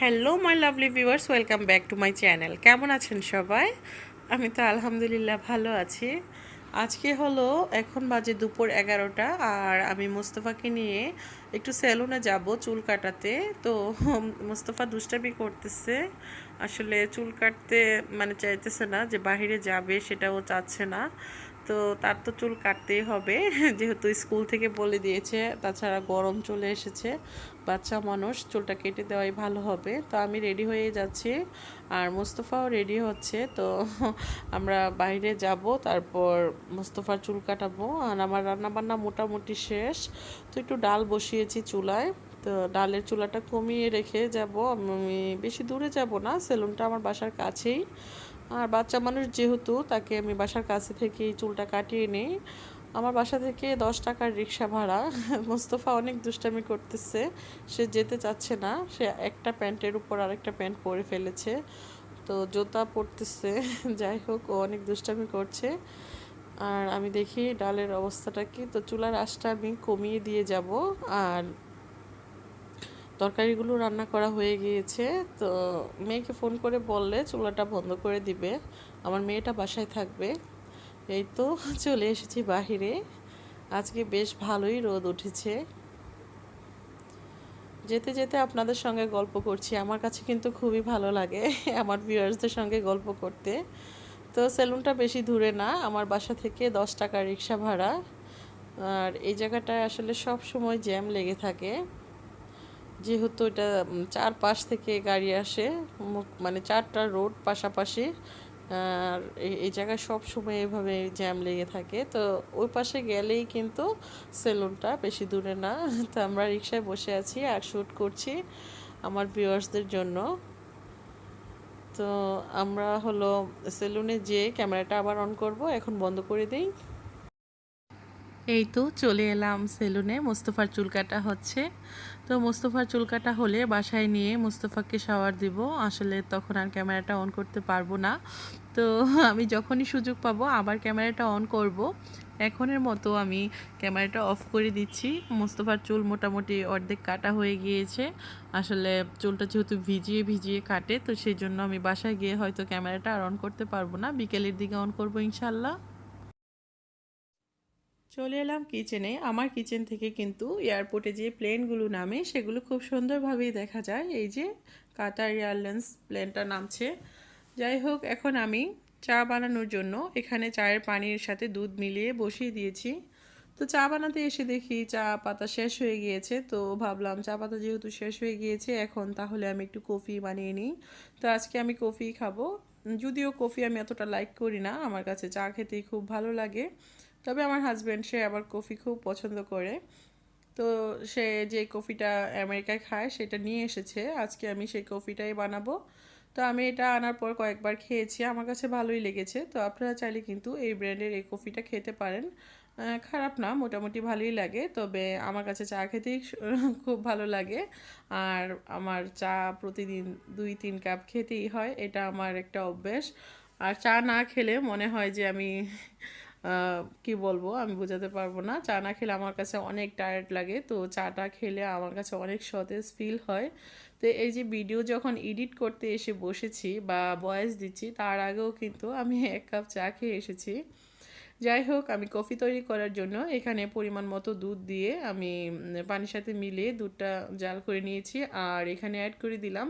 Hello my lovely viewers welcome back to my channel কেমন আছেন সবাই? আমি তো আলহামদুলিল্লাহ ভালো আছি। আজকে হলো, এখন বাজে দুপুর এগারোটা আর আমি মোস্তফাকে নিয়ে একটু সেলুনে যাব চুল কাটাতে। তো, মোস্তফা দুষ্টামি করতেছে। আসলে চুল কাটতে মানে চাইতেছে না যে বাইরে যাবে সেটাও চাচ্ছে না। তো তার তো চুল কাটতেই হবে, যেহেতু স্কুল থেকে বলে দিয়েছে, তাছাড়া গরম চলে এসেছে, বাচ্চা মানুষ, চুলটা কেটে দেওয়াই ভালো হবে। তো আমি রেডি হয়ে যাচ্ছি, আর মুস্তফাও রেডি হচ্ছে, তো আমরা বাইরে যাব, তারপর মুস্তফার চুল কাটাবো। আর আমার রান্নাবান্না মোটামুটি শেষ, তো একটু ডাল বসিয়েছি চুলায়। তো ডালের চুলাটা কমিয়ে রেখে যাব। আমি বেশি দূরে যাব না, সেলুনটা আমার বাসার কাছেই। আর বাচ্চা মানুষ যেহেতু, তাকে আমি বাসার কাছে থেকেই চুলটা কাটিয়ে নিই। আমার বাসা থেকে দশ টাকার রিক্সা ভাড়া। মোস্তফা অনেক দুষ্টামি করতেছে, সে যেতে চাচ্ছে না। সে একটা প্যান্টের উপর আরেকটা প্যান্ট পরে ফেলেছে। তো জুতা পরতেছে, যাই হোক, ও অনেক দুষ্টামি করছে। আর আমি দেখি ডালের অবস্থাটা কি। তো চুলার আশটা আমি কমিয়ে দিয়ে যাব। আর তরকারিগুলো রান্না করা হয়ে গিয়েছে, তো মেয়েকে ফোন করে বললে চুলাটা বন্ধ করে দিবে। আমার মেয়েটা বাসায় থাকবে। এই তো চলে এসেছি বাহিরে। আজকে বেশ ভালোই রোদ উঠেছে। যেতে যেতে আপনাদের সঙ্গে গল্প করছি। আমার কাছে কিন্তু খুবই ভালো লাগে আমার ভিউয়ার্সদের সঙ্গে গল্প করতে। তো সেলুনটা বেশি দূরে না, আমার বাসা থেকে দশ টাকা রিক্সা ভাড়া। আর এই জায়গাটায় আসলে সব সময় জ্যাম লেগে থাকে। যেহেতু এটা চারপাশ থেকে গাড়ি আসে মানে চারটা রোড পাশাপাশি, আর এই জায়গায় সব সময় এভাবে জ্যাম লেগে থাকে। তো ওই পাশে গেলেই কিন্তু সেলুনটা বেশি দূরে না। তো আমরা রিক্সায় বসে আছি, আর শ্যুট করছি আমার ভিউয়ার্সদের জন্য। তো আমরা হলো সেলুনে যেয়ে ক্যামেরাটা আবার অন করব, এখন বন্ধ করে দিই। এই তো চলে এলাম সেলুনে। মোস্তফার চুল কাটা হচ্ছে। তো মোস্তফার চুল কাটা হলে বাসায় নিয়ে মোস্তফাকে শাওয়ার দিব। আসলে তখন আর ক্যামেরাটা অন করতে পারব না। তো আমি যখনই সুযোগ পাবো আবার ক্যামেরাটা অন করব। এখনের মতো আমি ক্যামেরাটা অফ করে দিচ্ছি। মোস্তফার চুল মোটামুটি অর্ধেক কাটা হয়ে গিয়েছে। আসলে চুলটা যেহেতু ভিজিয়ে ভিজিয়ে কাটে, তো সেই জন্য আমি বাসায় গিয়ে হয়তো ক্যামেরাটা আর অন করতে পারব না। বিকেলের দিকে অন করব ইনশাল্লাহ। চলে এলাম কিচেনে আমার কিচেন থেকে কিন্তু এয়ারপোর্টে যে প্লেনগুলো নামে, সেগুলো খুব সুন্দরভাবেই দেখা যায়। এই যে কাতার এয়ারলাইন্স প্লেনটা নামছে। যাই হোক, এখন আমি চা বানানোর জন্য এখানে চায়ের পানির সাথে দুধ মিলিয়ে বসিয়ে দিয়েছি। তো চা বানাতে এসে দেখি চা পাতা শেষ হয়ে গিয়েছে। তো ভাবলাম চা পাতা যেহেতু শেষ হয়ে গিয়েছে, এখন তাহলে আমি একটু কফি বানিয়ে নিই। তো আজকে আমি কফি খাব। যদিও কফি আমি এতটা লাইক করি না, আমার কাছে চা খেতেই খুব ভালো লাগে। তবে আমার হাজব্যান্ড সে আবার কফি খুব পছন্দ করে। তো সে যে কফিটা আমেরিকায় খায়, সেটা নিয়ে এসেছে। আজকে আমি সেই কফিটাই বানাবো। তো আমি এটা আনার পর কয়েকবার খেয়েছি, আমার কাছে ভালোই লেগেছে। তো আপনারা চাইলে কিন্তু এই ব্র্যান্ডের এই কফিটা খেতে পারেন। খারাপ না, মোটামুটি ভালোই লাগে। তবে আমার কাছে চা খেতেই খুব ভালো লাগে। আর আমার চা প্রতিদিন দুই, তিন কাপ খেতেই হয়। এটা আমার একটা অভ্যেস। আর চা না খেলে মনে হয় যে আমি কি বলব, আমি বোঝাতে পারব না। চা না খেলে আমার কাছে অনেক টায়ার্ড লাগে, তো চাটা খেলে আমার কাছে অনেক সতেজ ফিল হয়। তো এই যে ভিডিও যখন এডিট করতে এসে বসেছি বা ভয়েস দিচ্ছি, তার আগেও কিন্তু আমি এক কাপ চা খেয়ে এসেছি। যাই হোক, আমি কফি তৈরি করার জন্য এখানে পরিমাণ মতো দুধ দিয়ে আমি পানির সাথে মিলিয়ে দুধটা জাল করে নিয়েছি। আর এখানে অ্যাড করে দিলাম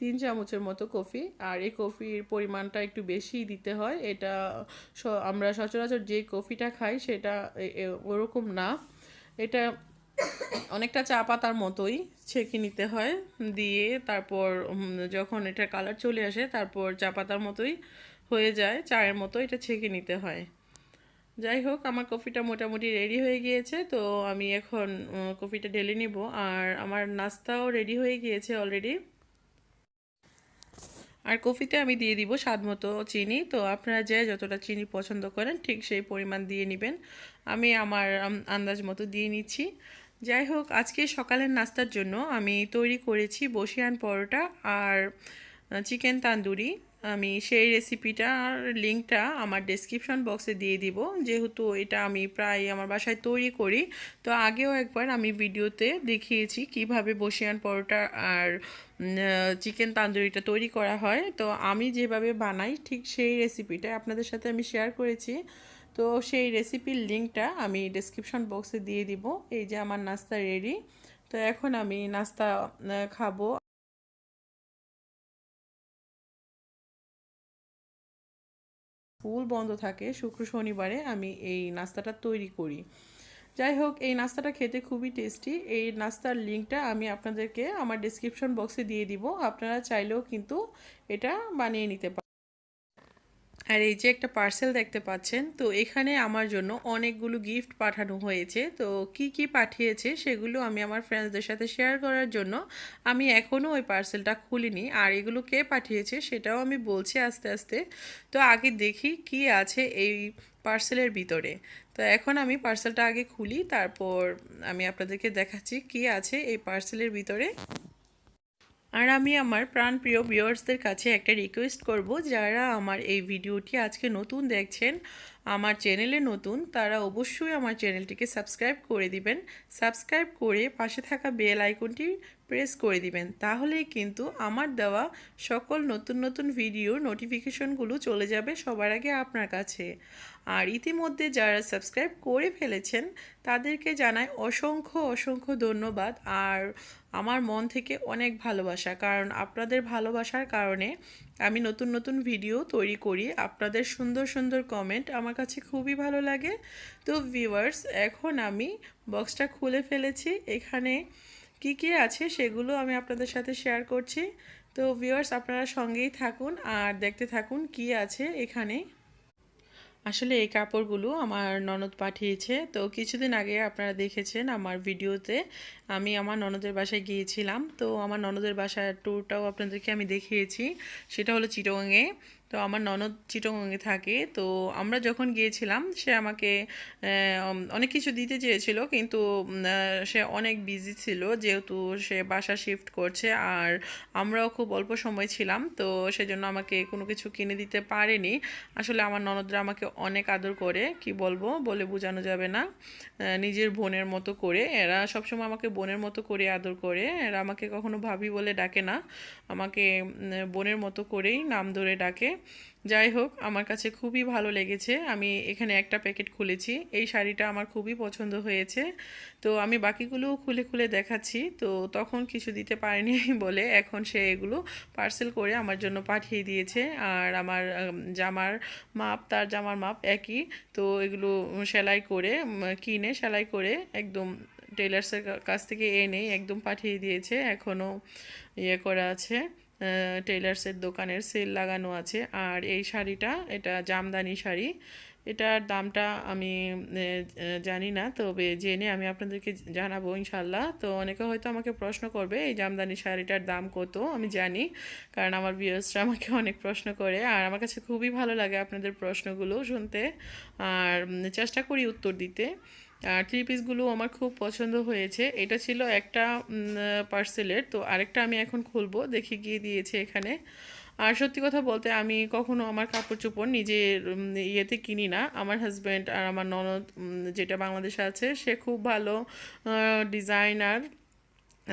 তিন চামচের মতো কফি, আর এই কফির পরিমাণটা একটু বেশিই দিতে হয়। এটা আমরা সচরাচর যে কফিটা খাই সেটা ওরকম না। এটা অনেকটা চা পাতার মতোই ছেঁকে নিতে হয়। দিয়ে তারপর যখন এটা কালার চলে আসে তারপর চা পাতার মতোই হয়ে যায়, চায়ের মতো এটা ছেঁকে নিতে হয়। যাই হোক, আমার কফিটা মোটামুটি রেডি হয়ে গিয়েছে, তো আমি এখন কফিটা ঢেলে নিব। আর আমার নাস্তাও রেডি হয়ে গিয়েছে অলরেডি আর কফিতে আমি দিয়ে দিব স্বাদ মতো চিনি। তো আপনারা যে যতটা চিনি পছন্দ করেন, ঠিক সেই পরিমাণ দিয়ে নেবেন। আমি আমার আন্দাজ মতো দিয়ে নিচ্ছি। যাই হোক, আজকে সকালের নাস্তার জন্য আমি তৈরি করেছি বসিয়ান পরোটা আর চিকেন তান্দুরি। আমি সেই রেসিপিটার লিঙ্কটা আমার ডেসক্রিপশন বক্সে দিয়ে দিব। যেহেতু এটা আমি প্রায় আমার বাসায় তৈরি করি, তো আগেও একবার আমি ভিডিওতে দেখিয়েছি কীভাবে বসিয়ান পরোটা আর চিকেন তান্দুরিটা তৈরি করা হয়। তো আমি যেভাবে বানাই, ঠিক সেই রেসিপিটা আপনাদের সাথে আমি শেয়ার করেছি। তো সেই রেসিপির লিঙ্কটা আমি ডেসক্রিপশন বক্সে দিয়ে দিব। এই যে আমার নাস্তা রেডি তো এখন আমি নাস্তা খাব। স্কুল বন্ধ থাকে শুক্র শনিবারে আমি এই নাস্তাটা তৈরি করি। যাই হোক, এই নাস্তাটা খেতে খুবই টেস্টি। এই নাস্তার লিঙ্কটা আমি আপনাদেরকে আমার ডিসক্রিপশন বক্সে দিয়ে দিব। আপনারা চাইলেও কিন্তু এটা বানিয়ে নিতে পারেন। আর এই যে একটা পার্সেল দেখতে পাচ্ছেন, তো এখানে আমার জন্য অনেকগুলো গিফট পাঠানো হয়েছে। তো কি কি পাঠিয়েছে সেগুলো আমি আমার ফ্রেন্ডসদের সাথে শেয়ার করার জন্য আমি এখনও ওই পার্সেলটা খুলিনি। আর এগুলো কে পাঠিয়েছে সেটাও আমি বলছি আস্তে আস্তে। তো আগে দেখি কি আছে এই পার্সেলের ভিতরে। তো এখন আমি পার্সেলটা আগে খুলি, তারপর আমি আপনাদেরকে দেখাচ্ছি কি আছে এই পার্সেলের ভিতরে। আর আমি আমার প্রাণপ্রিয় ভিউয়ার্সদের কাছে একটা রিকোয়েস্ট করব, যারা আমার এই ভিডিওটি আজকে নতুন দেখছেন, আমার চ্যানেলে নতুন, তারা অবশ্যই আমার চ্যানেলটিকে সাবস্ক্রাইব করে দিবেন। সাবস্ক্রাইব করে পাশে থাকা বেল আইকনটি প্রেস করে দিবেন, তাহলেই কিন্তু আমার দেওয়া সকল নতুন নতুন ভিডিওর নোটিফিকেশনগুলো চলে যাবে সবার আগে আপনার কাছে। আর ইতিমধ্যে যারা সাবস্ক্রাইব করে ফেলেছেন, তাদেরকে জানাই অসংখ্য অসংখ্য ধন্যবাদ। আর আমার মন থেকে অনেক ভালোবাসা, কারণ আপনাদের ভালোবাসার কারণে আমি নতুন নতুন ভিডিও তৈরি করি। আপনাদের সুন্দর সুন্দর কমেন্ট আমার কাছে খুবই ভালো লাগে। তো ভিউয়ার্স এখন আমি বক্সটা খুলে ফেলেছি। এখানে কি কি আছে সেগুলো আমি আপনাদের সাথে শেয়ার করছি। তো ভিউয়ার্স আপনারা সঙ্গেই থাকুন আর দেখতে থাকুন কি আছে এখানে। আসলে এই কাপড়গুলো আমার ননদ পাঠিয়েছে। তো কিছুদিন আগে আপনারা দেখেছেন আমার ভিডিওতে আমি আমার ননদের বাসায় গিয়েছিলাম। তো আমার ননদের বাসার ট্যুরটাও আপনাদেরকে আমি দেখিয়েছি। সেটা হলো চিটংয়ে তো আমার ননদ চিটংয়ে থাকে। তো আমরা যখন গিয়েছিলাম, সে আমাকে অনেক কিছু দিতে চেয়েছিল, কিন্তু সে অনেক বিজি ছিল, যেহেতু সে বাসা শিফট করছে আর আমরাও খুব অল্প সময় ছিলাম, তো সেজন্য আমাকে কোনো কিছু কিনে দিতে পারেনি। আসলে আমার ননদরা আমাকে অনেক আদর করে, কি বলব, বলে বোঝানো যাবে না। নিজের বোনের মতো করে, এরা সবসময় আমাকে বোনের মতো করে আদর করে, এরা আমাকে কখনো ভাবি বলে ডাকে না। আমাকে বোনের মতো করেই নাম ধরে ডাকে। যাই হোক, আমার কাছে খুবই ভালো লেগেছে। আমি এখানে একটা প্যাকেট খুলেছি। এই শাড়িটা আমার খুবই পছন্দ হয়েছে। তো আমি বাকিগুলোও খুলে খুলে দেখাচ্ছি। তো তখন কিছু দিতে পারিনি বলে এখন সে এগুলো পার্সেল করে আমার জন্য পাঠিয়ে দিয়েছে। আর আমার জামার মাপ, তার জামার মাপ একই। তো এগুলো সেলাই করে কিনে সেলাই করে একদম টেলার্সের কাছ থেকে এনে একদম পাঠিয়ে দিয়েছে। এখনও ইয়ে করা আছে। টেলার্সের দোকানের সেল লাগানো আছে। আর এই শাড়িটা, এটা জামদানি শাড়ি। এটার দামটা আমি জানি না, তবে জেনে আমি আপনাদেরকে জানাব ইনশাল্লাহ তো অনেকে হয়তো আমাকে প্রশ্ন করবে, এই জামদানি শাড়িটার দাম কত? আমি জানি, কারণ আমার ভিউয়ার্সরা আমাকে অনেক প্রশ্ন করে। আর আমার কাছে খুবই ভালো লাগে আপনাদের প্রশ্নগুলো শুনতে। আর চেষ্টা করি উত্তর দিতে। আর থ্রি পিসগুলো আমার খুব পছন্দ হয়েছে। এটা ছিল একটা পার্সেলের তো আরেকটা আমি এখন খুলবো, দেখে গিয়ে দিয়েছে এখানে। আর সত্যি কথা বলতে আমি কখনো আমার কাপড় চোপড় নিজের ইয়েতে কিনি না। আমার হাজব্যান্ড আর আমার ননদ যেটা বাংলাদেশে আছে, সে খুব ভালো ডিজাইনার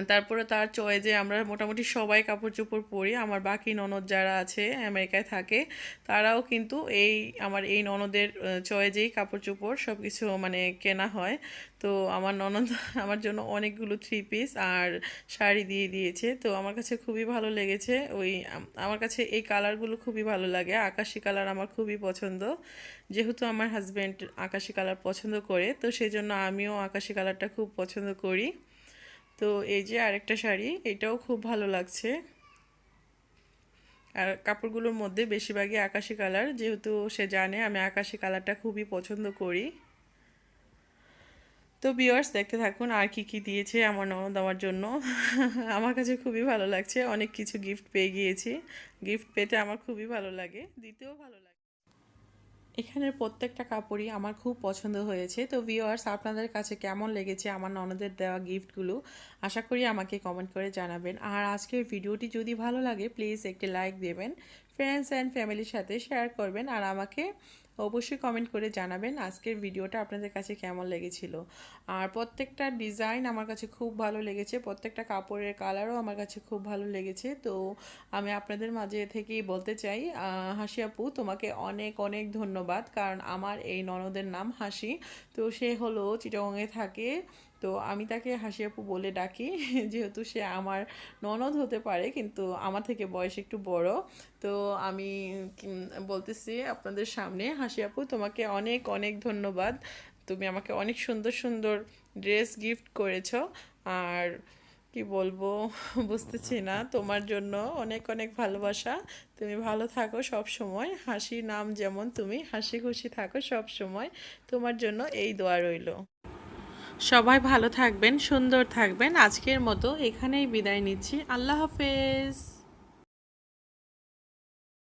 তারপরে তার চয়েজে আমরা মোটামুটি সবাই কাপড় চোপড় পরি। আমার বাকি ননদ যারা আছে, আমেরিকায় থাকে, তারাও কিন্তু এই, আমার এই ননদের চয়েজেই কাপড় চোপড় সব কিছু মানে কেনা হয়। তো আমার ননদ, আমার জন্য অনেকগুলো থ্রি পিস আর শাড়ি দিয়ে দিয়েছে। তো আমার কাছে খুবই ভালো লেগেছে। ওই আমার কাছে এই কালারগুলো খুবই ভালো লাগে। আকাশি কালার আমার খুবই পছন্দ। যেহেতু আমার হাজব্যান্ড আকাশি কালার পছন্দ করে, তো সেই জন্য আমিও আকাশি কালারটা খুব পছন্দ করি। তো এই যে আরেকটা শাড়ি, এটাও খুব ভালো লাগছে। আর কাপড়গুলোর মধ্যে বেশিরভাগই আকাশি কালার, যেহেতু সে জানে আমি আকাশি কালারটা খুবই পছন্দ করি। তো বিয়ার্স দেখতে থাকুন আর কি কি দিয়েছে আমার ননদ আমার জন্য। আমার কাছে খুবই ভালো লাগছে, অনেক কিছু গিফট পেয়ে গিয়েছি। গিফট পেতে আমার খুবই ভালো লাগে, দিতেও ভালো লাগে। এখানের প্রত্যেকটা কাপড়ই আমার খুব পছন্দ হয়েছে। তো ভিওয়ার্স আপনাদের কাছে কেমন লেগেছে আমার ননদের দেওয়া গিফটগুলো আশা করি আমাকে কমেন্ট করে জানাবেন। আর আজকের ভিডিওটি যদি ভালো লাগে প্লিজ একটি লাইক দেবেন ফ্রেন্ডস অ্যান্ড ফ্যামিলির সাথে শেয়ার করবেন, আর আমাকে অবশ্যই কমেন্ট করে জানাবেন আজকের ভিডিওটা আপনাদের কাছে কেমন লেগেছিল। আর প্রত্যেকটা ডিজাইন আমার কাছে খুব ভালো লেগেছে, প্রত্যেকটা কাপড়ের কালারও আমার কাছে খুব ভালো লেগেছে। তো আমি আপনাদের মাঝে থেকেই বলতে চাই হাসি আপু, তোমাকে অনেক অনেক ধন্যবাদ। কারণ আমার এই ননদের নাম হাসি। তো সে হলো চিটংয়ে থাকে তো আমি তাকে হাসি আপু বলে ডাকি, যেহেতু সে আমার ননদ হতে পারে, কিন্তু আমার থেকে বয়স একটু বড়। তো আমি বলতেছি আপনাদের সামনে, হাসি আপু, তোমাকে অনেক অনেক ধন্যবাদ। তুমি আমাকে অনেক সুন্দর সুন্দর ড্রেস গিফট করেছ। আর কি বলব, বুঝতেছি না, তোমার জন্য অনেক অনেক ভালোবাসা। তুমি ভালো থাকো সব সময় হাসি নাম যেমন তুমি, হাসি খুশি থাকো সব সময়। তোমার জন্য এই দোয়া রইল। সবাই ভালো থাকবেন সুন্দর থাকবেন। আজকের মতো এখানেই বিদায় নিচ্ছি। আল্লাহ হাফেজ।